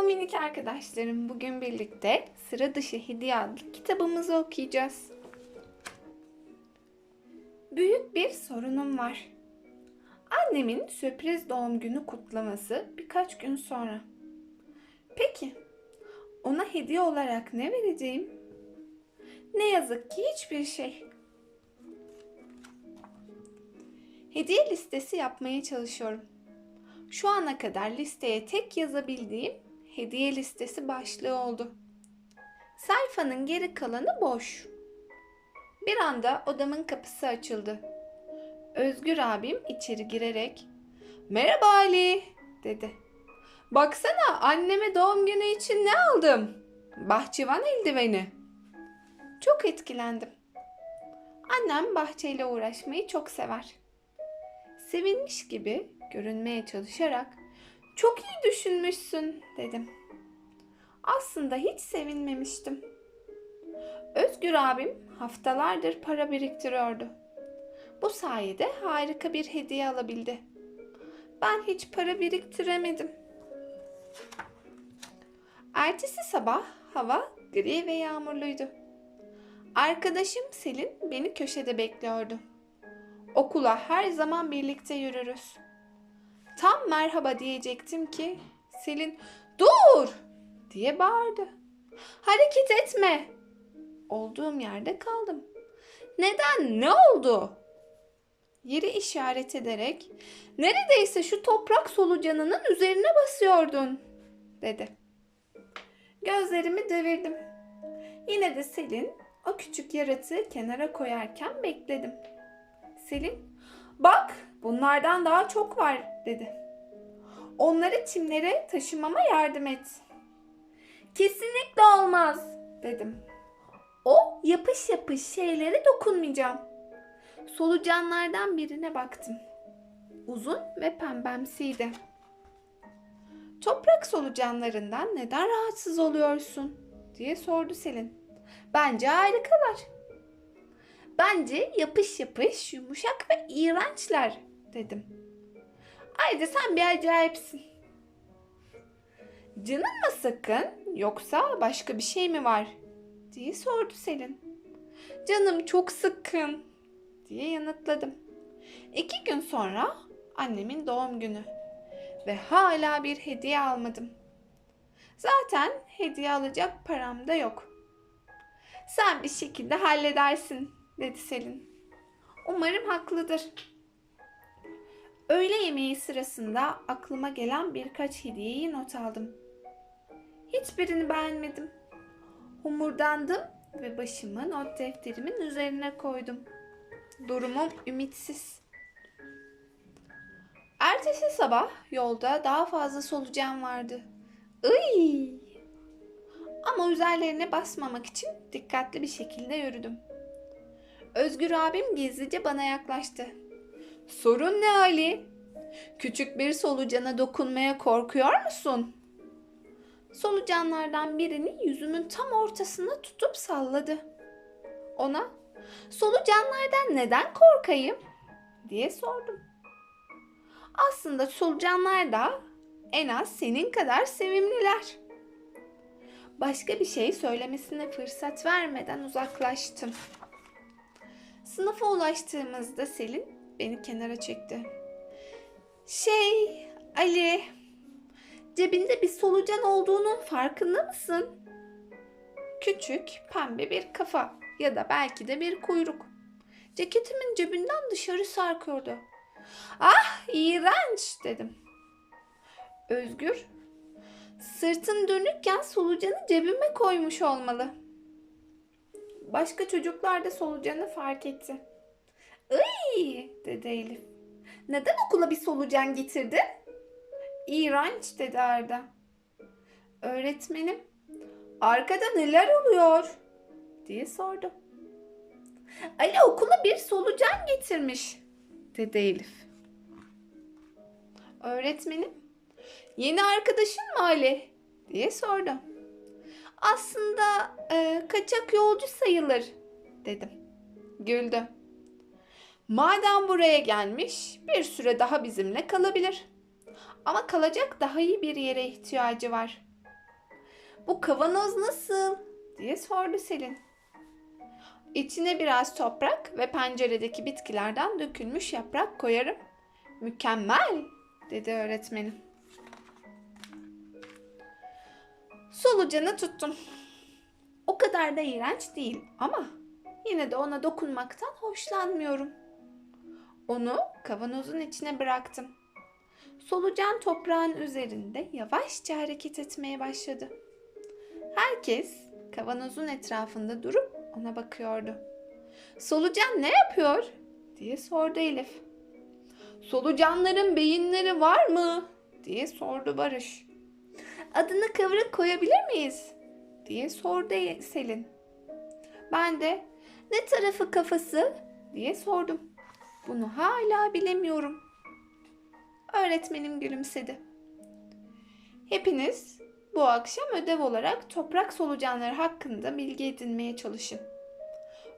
Merhaba minik arkadaşlarım. Bugün birlikte Sıra Dışı Hediye adlı kitabımızı okuyacağız. Büyük bir sorunum var. Annemin sürpriz doğum günü kutlaması birkaç gün sonra. Peki, ona hediye olarak ne vereceğim? Ne yazık ki hiçbir şey. Hediye listesi yapmaya çalışıyorum. Şu ana kadar listeye tek yazabildiğim hediye listesi başlığı oldu. Sayfanın geri kalanı boş. Bir anda odamın kapısı açıldı. Özgür abim içeri girerek "Merhaba Ali." dedi. "Baksana anneme doğum günü için ne aldım? Bahçıvan eldiveni." Çok etkilendim. Annem bahçeyle uğraşmayı çok sever. Sevinmiş gibi görünmeye çalışarak "Çok iyi düşünmüşsün." dedim. Aslında hiç sevinmemiştim. Özgür abim haftalardır para biriktiriyordu. Bu sayede harika bir hediye alabildi. Ben hiç para biriktiremedim. Ertesi sabah hava gri ve yağmurluydu. Arkadaşım Selin beni köşede bekliyordu. Okula her zaman birlikte yürürüz. Tam merhaba diyecektim ki Selin dur diye bağırdı. Hareket etme. Olduğum yerde kaldım. Neden? Ne oldu? Yeri işaret ederek neredeyse şu toprak solucanının üzerine basıyordun dedi. Gözlerimi devirdim. Yine de Selin o küçük yaratığı kenara koyarken bekledim. Selin, bak bunlardan daha çok var dedi. Onları çimlere taşımama yardım et. Kesinlikle olmaz dedim. O yapış yapış şeylere dokunmayacağım. Solucanlardan birine baktım. Uzun ve pembemsiydi. Toprak solucanlarından neden rahatsız oluyorsun? diye sordu Selin. Bence harikalar. Bence yapış yapış, yumuşak ve iğrençler dedim. Haydi sen bir acayipsin. Canın mı sıkın yoksa başka bir şey mi var? diye sordu Selin. Canım çok sıkkın diye yanıtladım. İki gün sonra annemin doğum günü ve hala bir hediye almadım. Zaten hediye alacak param da yok. Sen bir şekilde halledersin dedi Selin. Umarım haklıdır. Öğle yemeği sırasında aklıma gelen birkaç hediyeyi not aldım. Hiçbirini beğenmedim. Homurdandım ve başımı not defterimin üzerine koydum. Durumum ümitsiz. Ertesi sabah yolda daha fazla solucan vardı. Iy! Ama üzerlerine basmamak için dikkatli bir şekilde yürüdüm. Özgür abim gizlice bana yaklaştı. Sorun ne Ali? Küçük bir solucana dokunmaya korkuyor musun? Solucanlardan birini yüzümün tam ortasına tutup salladı. Ona solucanlardan neden korkayım diye sordum. Aslında solucanlar da en az senin kadar sevimliler. Başka bir şey söylemesine fırsat vermeden uzaklaştım. Sınıfa ulaştığımızda Selin beni kenara çekti. Şey, Ali, cebinde bir solucan olduğunun farkında mısın? Küçük, pembe bir kafa ya da belki de bir kuyruk. Ceketimin cebinden dışarı sarkıyordu. Ah, iğrenç dedim. Özgür, sırtın dönükken solucanı cebime koymuş olmalı. Başka çocuklar da solucanı fark etti. Iy dedi Elif. Neden okula bir solucan getirdin? İğrenç dedi Arda. Öğretmenim, arkada neler oluyor? diye sordu. Ali okula bir solucan getirmiş dedi Elif. Öğretmenim, yeni arkadaşın mı Ali? diye sordu. Aslında e, kaçak yolcu sayılır dedim. Güldü. Madem buraya gelmiş bir süre daha bizimle kalabilir. Ama kalacak daha iyi bir yere ihtiyacı var. Bu kavanoz nasıl? diye sordu Selin. İçine biraz toprak ve penceredeki bitkilerden dökülmüş yaprak koyarım. Mükemmel, dedi öğretmenim. Solucanı tuttum. O kadar da iğrenç değil ama yine de ona dokunmaktan hoşlanmıyorum. Onu kavanozun içine bıraktım. Solucan toprağın üzerinde yavaşça hareket etmeye başladı. Herkes kavanozun etrafında durup ona bakıyordu. Solucan ne yapıyor? diye sordu Elif. Solucanların beyinleri var mı? diye sordu Barış. Adını kıvrık koyabilir miyiz? diye sordu Selin. Ben de ne tarafı kafası diye sordum. Bunu hala bilemiyorum. Öğretmenim gülümsedi. Hepiniz bu akşam ödev olarak toprak solucanları hakkında bilgi edinmeye çalışın.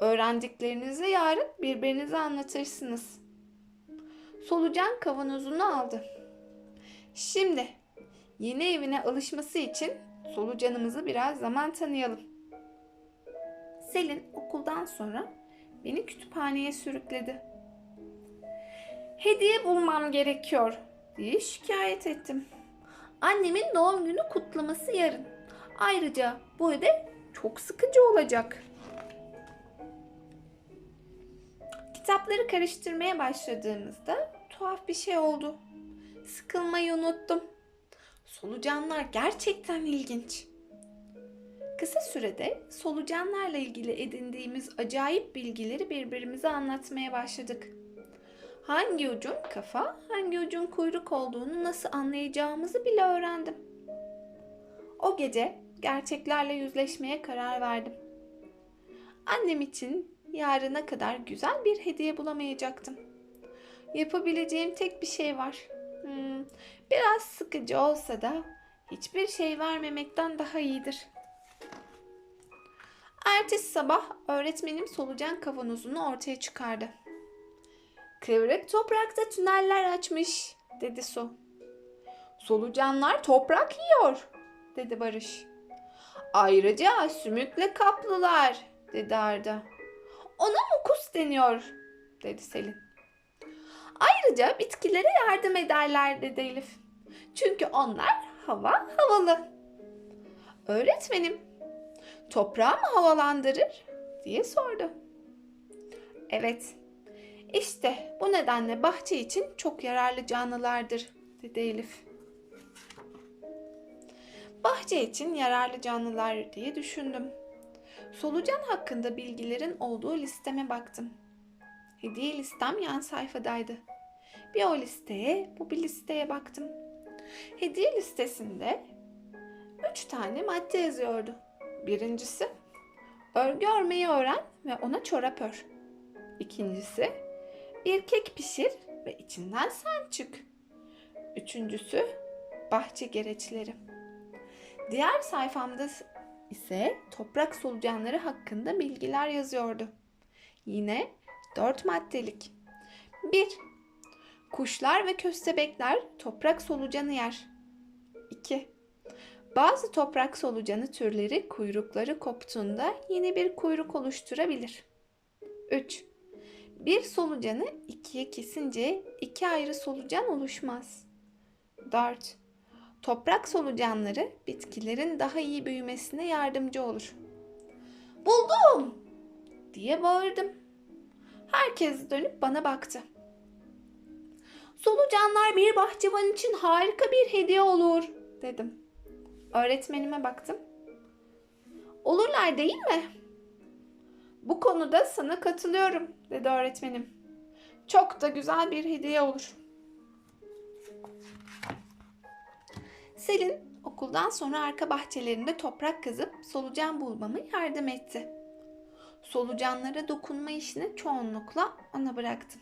Öğrendiklerinizi yarın birbirinize anlatırsınız. Solucan kavanozunu aldı. Şimdi yeni evine alışması için solucanımızı biraz zaman tanıyalım. Selin okuldan sonra beni kütüphaneye sürükledi. Hediye bulmam gerekiyor diye şikayet ettim. Annemin doğum günü kutlaması yarın. Ayrıca bu ödev çok sıkıcı olacak. Kitapları karıştırmaya başladığımızda tuhaf bir şey oldu. Sıkılmayı unuttum. Solucanlar gerçekten ilginç. Kısa sürede solucanlarla ilgili edindiğimiz acayip bilgileri birbirimize anlatmaya başladık. Hangi ucun kafa, hangi ucun kuyruk olduğunu nasıl anlayacağımızı bile öğrendim. O gece gerçeklerle yüzleşmeye karar verdim. Annem için yarına kadar güzel bir hediye bulamayacaktım. Yapabileceğim tek bir şey var. Hmm, biraz sıkıcı olsa da hiçbir şey vermemekten daha iyidir. Ertesi sabah öğretmenim solucan kavanozunu ortaya çıkardı. Kıvrık toprakta tüneller açmış, dedi Su. Solucanlar toprak yiyor, dedi Barış. Ayrıca sümükle kaplılar, dedi Arda. Ona mukus deniyor, dedi Selin. Ayrıca bitkilere yardım ederler, dedi Elif. Çünkü onlar hava havalı. Öğretmenim, toprağı mı havalandırır? diye sordu. Evet, işte bu nedenle bahçe için çok yararlı canlılardır, dedi Elif. Bahçe için yararlı canlılar diye düşündüm. Solucan hakkında bilgilerin olduğu listeme baktım. Hediye listem yan sayfadaydı. Bir o listeye, bu bir listeye baktım. Hediye listesinde üç tane madde yazıyordu. Birincisi, örgü örmeyi öğren ve ona çorap ör. İkincisi, bir kek pişir ve içinden sen çık. Üçüncüsü, bahçe gereçleri. Diğer sayfamda ise toprak solucanları hakkında bilgiler yazıyordu. Yine dört maddelik. 1. Kuşlar ve köstebekler toprak solucanı yer. 2. Bazı toprak solucanı türleri kuyrukları koptuğunda yeni bir kuyruk oluşturabilir. 3. Bir solucanı ikiye kesince iki ayrı solucan oluşmaz. 4. Toprak solucanları bitkilerin daha iyi büyümesine yardımcı olur. Buldum! diye bağırdım. Herkes dönüp bana baktı. Solucanlar bir bahçıvan için harika bir hediye olur dedim. Öğretmenime baktım. Olurlar değil mi? Bu konuda sana katılıyorum dedi öğretmenim. Çok da güzel bir hediye olur. Selin okuldan sonra arka bahçelerinde toprak kazıp solucan bulmamı yardım etti. Solucanlara dokunma işini çoğunlukla ona bıraktım.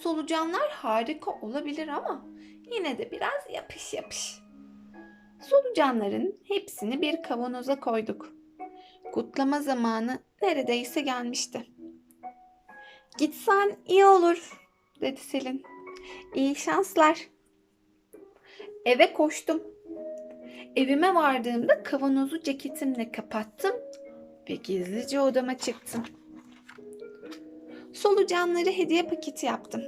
Solucanlar harika olabilir ama yine de biraz yapış yapış. Solucanların hepsini bir kavanoza koyduk. Kutlama zamanı neredeyse gelmişti. Gitsen iyi olur, dedi Selin. İyi şanslar. Eve koştum. Evime vardığımda kavanozu ceketimle kapattım ve gizlice odama çıktım. Solucanları hediye paketi yaptım.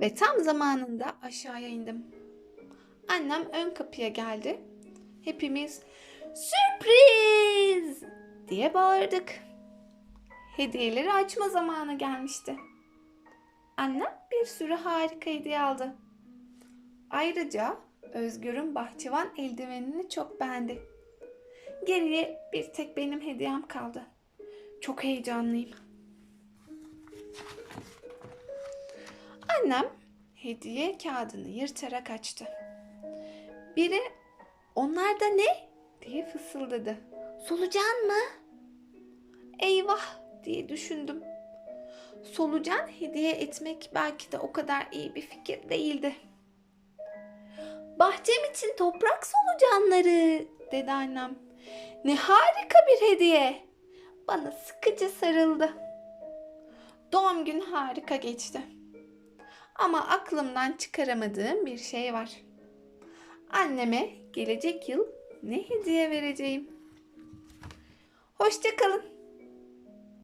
Ve tam zamanında aşağıya indim. Annem ön kapıya geldi. Hepimiz sürpriz diye bağırdık. Hediyeleri açma zamanı gelmişti. Annem bir sürü harika hediye aldı. Ayrıca Özgür'ün bahçıvan eldivenini çok beğendi. Geriye bir tek benim hediyem kaldı. Çok heyecanlıyım. Annem hediye kağıdını yırtarak açtı. Biri onlar da ne diye fısıldadı. Solucan mı? Eyvah diye düşündüm. Solucan hediye etmek belki de o kadar iyi bir fikir değildi. Bahçem için toprak solucanları dedi annem. Ne harika bir hediye. Bana sıkıca sarıldı. Doğum gün harika geçti. Ama aklımdan çıkaramadığım bir şey var. Anneme gelecek yıl ne hediye vereceğim? Hoşça kalın.